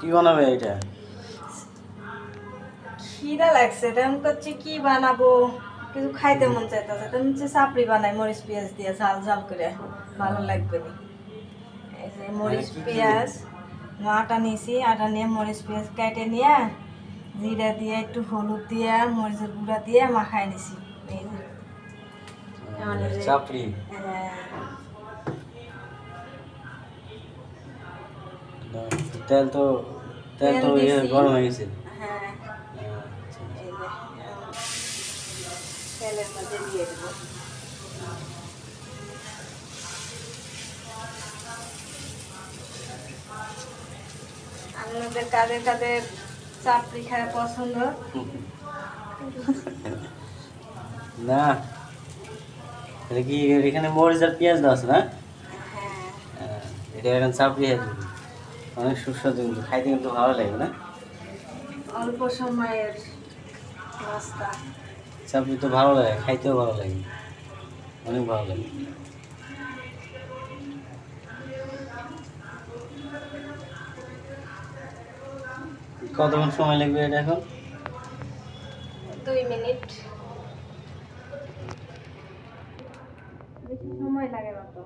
কি বানাবে এটা? খিদা লাগছে তেমন করছি কি বানাবো? কিছু খাইতে মন চাইতেছে তেমন হচ্ছে চাপড়ি বানাই মরিচ পেঁয়াজ দিয়ে ঝাল ঝাল করে। ভালো লাগবে নি। এই যে মরিচ কি পেঁয়াজ আটা নিয়েছি আটা নিয়ে মরিচ পেঁয়াজ কেটে নিয়ে জিরা দিয়ে একটু হলুদ দিয়ে মরিচের গুঁড়া দিয়ে মাখাই নিছি। চাপড়ি? হ্যাঁ, তেল তো তেল তো ইয়ে গরম হয়ে গেছে। হ্যাঁ। এই যে আহ, তেলের মধ্যে দিয়ে দেবো। আপনাদের কাদের কাদের চাপড়ি খাওয়া পছন্দ। না। এটা কি এখানে মরিচ আর পেঁয়াজ দেওয়া আছে না? হ্যাঁ। হ্যাঁ, এটা এখন চাপড়ি আছে অনেক সুস্বাদু কিন্তু খাইতে কিন্তু ভালো লাগবে না? অল্প সময়ের নাস্তা চাপড়ি তো ভালো লাগে খাইতেও ভালো লাগে। অনেক ভালো লাগে। কতক্ষণ সময় লাগবে এটা এখন? দুই মিনিট। সময় লাগে না তো।